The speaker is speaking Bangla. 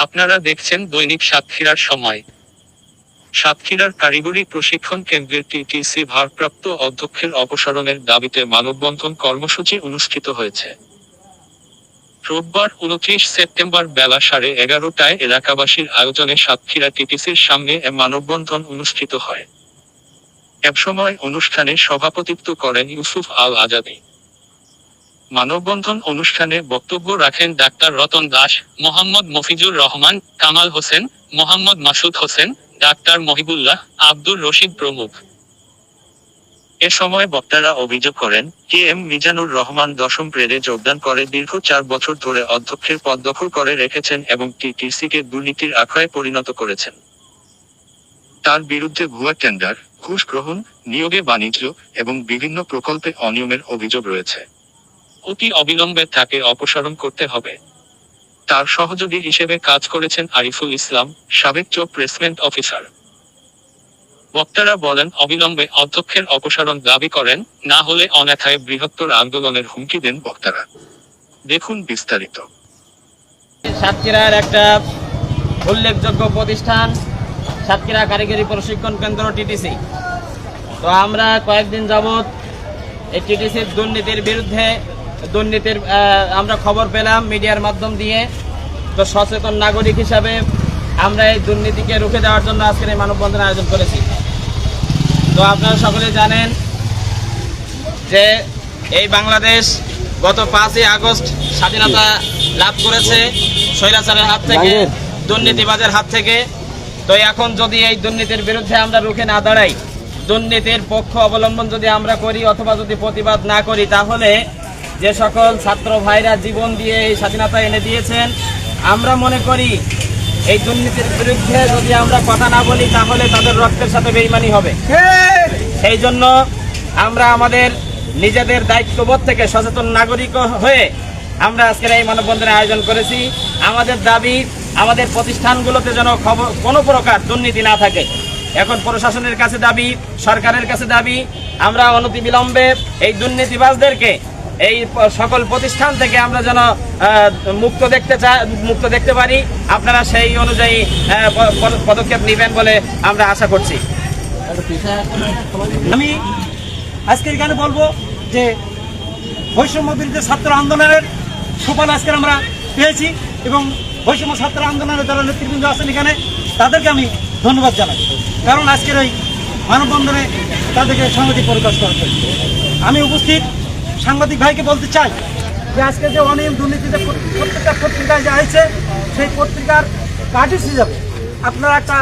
আপনারা দেখছেন দৈনিক সাতক্ষীরার সময়। সাতক্ষীরার কারিগরি প্রশিক্ষণ কেন্দ্রের টিটিসি ভারপ্রাপ্ত অধ্যক্ষের অপসারণের দাবিতে মানববন্ধন কর্মসূচি অনুষ্ঠিত হয়েছে। রোববার উনত্রিশ সেপ্টেম্বর বেলা সাড়ে এগারোটায় এলাকাবাসীর আয়োজনে সাতক্ষীরা টিটিসির সামনে এ মানববন্ধন অনুষ্ঠিত হয়। একসময় অনুষ্ঠানে সভাপতিত্ব করেন ইউসুফ আল আজাদি। মানববন্ধন অনুষ্ঠানে বক্তব্য রাখেন ডাক্তার রতন দাস, মোহাম্মদ মফিজুর রহমান, কামাল হোসেন, মোহাম্মদ মাসুদ হোসেন, ডাক্তার মহিবুল্লাহ আব্দুর রশিদ প্রমুখ। এ সময় বক্তারা অভিযোগ করেন, কে এম মিজানুর রহমান দশম গ্রেডে যোগদান করে দীর্ঘ চার বছর ধরে অধ্যক্ষের পদ দখল করে রেখেছেন এবং টিটিসিকে দুর্নীতির আখড়ায় পরিণত করেছেন। তার বিরুদ্ধে ভুয়া টেন্ডার ঘুষ গ্রহণ, নিয়োগে বাণিজ্য এবং বিভিন্ন প্রকল্পে অনিয়মের অভিযোগ রয়েছে। অতি অবিলম্বে তাকে অপসারণ করতে হবে। তার সহযোগী হিসেবে কাজ করেছেন আরিফুল ইসলাম, সাবেক চোখ প্লেসমেন্ট অফিসার। বক্তারা বলেন, অবিলম্বে অধ্যক্ষের অপসারণ দাবি করেন, না হলে অন্যথায় বৃহত্তর আন্দোলনের হুমকি দেন বক্তারা। দেখুন বিস্তারিত। সাতক্ষীরার একটা উল্লেখযোগ্য প্রতিষ্ঠান, সাতক্ষীরা কারিগরি প্রশিক্ষণ কেন্দ্র, টিটিসি। তো আমরা কয়েকদিন যাবৎ এই টিটিসির দুর্নীতির বিরুদ্ধে দুর্নীতির আমরা খবর পেলাম মিডিয়ার মাধ্যম দিয়ে। তো সচেতন নাগরিক হিসাবে আমরা এই দুর্নীতিকে রুখে দেওয়ার জন্য আজকের এই মানববন্ধন আয়োজন করেছি। তো আপনারা সকলে জানেন যে এই বাংলাদেশ গত পাঁচই আগস্ট স্বাধীনতা লাভ করেছে স্বৈরাচারের হাত থেকে দুর্নীতিবাজের হাত থেকে। তো এখন যদি এই দুর্নীতির বিরুদ্ধে আমরা রুখে না দাঁড়াই দুর্নীতির পক্ষ অবলম্বন যদি আমরা করি অথবা যদি প্রতিবাদ না করি তাহলে যে সকল ছাত্র ভাইরা জীবন দিয়ে এই স্বাধীনতা এনে দিয়েছেন, আমরা মনে করি এই দুর্নীতির বিরুদ্ধে যদি আমরা কথা না বলি, তাহলে তাদের রক্তের সাথে বেইমানি হবে। সেই জন্য আমরা আমাদের নিজেদের দায়িত্ববোধ থেকে সচেতন নাগরিক হয়ে আমরা আজকের এই মানববন্ধনের আয়োজন করেছি। আমাদের দাবি, আমাদের প্রতিষ্ঠানগুলোতে যেন খবর, কোনো প্রকার দুর্নীতি না থাকে। এখন প্রশাসনের কাছে দাবি, সরকারের কাছে দাবি, আমরা অনতি অনতিবিলম্বে এই দুর্নীতিবাজদেরকে এই সকল প্রতিষ্ঠান থেকে আমরা যেন মুক্ত দেখতে চা, মুক্ত দেখতে পারি। আপনারা সেই অনুযায়ী পদক্ষেপ নেবেন বলে আমরা আশা করছি। আমি আজকে এখানে বলব যে, বৈষম্য বিরুদ্ধে ছাত্র আন্দোলনের সুফল আজকে আমরা পেয়েছি এবং বৈষম্য ছাত্র আন্দোলনের যারা নেতৃবৃন্দ আছেন এখানে, তাদেরকে আমি ধন্যবাদ জানাই। কারণ আজকের ওই মানববন্ধনে তাদেরকে সাংবাদিক প্রকাশ করা আমি উপস্থিত সাংবাদিক ভাইকে বলতে চাই যে আজকে যে অনিয়ম দুর্নীতিতে প্রত্যেকটা পত্রিকায় যা হয়েছে সেই পত্রিকার কার্টিস হিসাবে আপনারা একটা